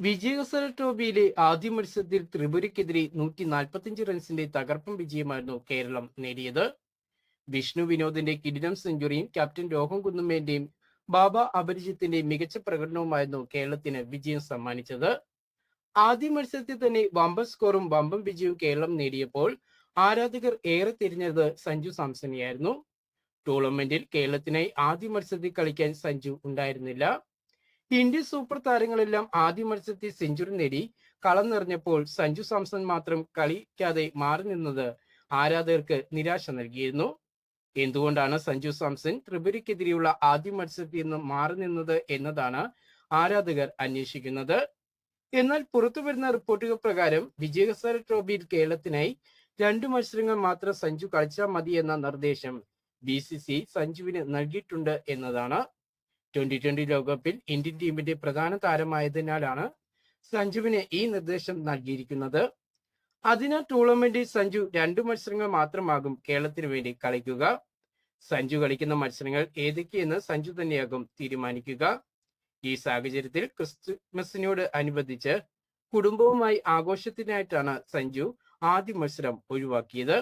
വിജയകസര ട്രോഫിയിലെ ആദ്യ മത്സരത്തിൽ ത്രിപുരയ്ക്കെതിരെ നൂറ്റി നാൽപ്പത്തിയഞ്ച് റൺസിന്റെ തകർപ്പൻ വിജയമായിരുന്നു കേരളം നേടിയത്. വിഷ്ണു വിനോദിന്റെ കിരീടം സെഞ്ചുറിയും ക്യാപ്റ്റൻ രോഹൻ കുന്നുമേന്റെയും ബാബ അപരിജിത്തിന്റെ മികച്ച പ്രകടനവുമായിരുന്നു കേരളത്തിന് വിജയം സമ്മാനിച്ചത്. ആദ്യ മത്സരത്തിൽ തന്നെ വമ്പൻ സ്കോറും വമ്പൻ വിജയവും കേരളം നേടിയപ്പോൾ ആരാധകർ ഏറെ തിരിഞ്ഞത് സഞ്ജു സാംസണെയായിരുന്നു. ടൂർണമെന്റിൽ കേരളത്തിനായി ആദ്യ മത്സരത്തിൽ കളിക്കാൻ സഞ്ജു ഉണ്ടായിരുന്നില്ല. ഇന്ത്യൻ സൂപ്പർ താരങ്ങളെല്ലാം ആദ്യ മത്സരത്തിൽ സെഞ്ചുറി നേടി. കളം നിറഞ്ഞപ്പോൾ സഞ്ജു സാംസൺ മാത്രം കളിക്കാതെ മാറി നിന്നത് ആരാധകർക്ക് നിരാശ നൽകിയിരുന്നു. എന്തുകൊണ്ടാണ് സഞ്ജു സാംസൺ ത്രിപുരയ്ക്കെതിരെയുള്ള ആദ്യ മത്സരത്തിൽ നിന്ന് മാറി നിന്നത് എന്നതാണ് ആരാധകർ അന്വേഷിക്കുന്നത്. എന്നാൽ പുറത്തു വരുന്ന റിപ്പോർട്ടുകൾ പ്രകാരം വിജയഹസാര ട്രോഫിയിൽ കേരളത്തിനായി രണ്ടു മത്സരങ്ങൾ മാത്രം സഞ്ജു കളിച്ചാൽ മതി എന്ന നിർദ്ദേശം ബി സി സി സഞ്ജുവിന് നൽകിയിട്ടുണ്ട് എന്നതാണ്. ട്വന്റി ട്വന്റി ലോകകപ്പിൽ ഇന്ത്യൻ ടീമിന്റെ പ്രധാന താരമായതിനാലാണ് സഞ്ജുവിന് ഈ നിർദ്ദേശം നൽകിയിരിക്കുന്നത്. അതിനാൽ ടൂർണമെന്റിൽ സഞ്ജു രണ്ടു മത്സരങ്ങൾ മാത്രമാകും കേരളത്തിന് വേണ്ടി കളിക്കുക. സഞ്ജു കളിക്കുന്ന മത്സരങ്ങൾ ഏതൊക്കെയെന്ന് സഞ്ജു തന്നെയാകും തീരുമാനിക്കുക. ഈ സാഹചര്യത്തിൽ ക്രിസ്മസിനോട് അനുബന്ധിച്ച് കുടുംബവുമായി ആഘോഷത്തിനായിട്ടാണ് സഞ്ജു ആദ്യ മത്സരം ഒഴിവാക്കിയത്.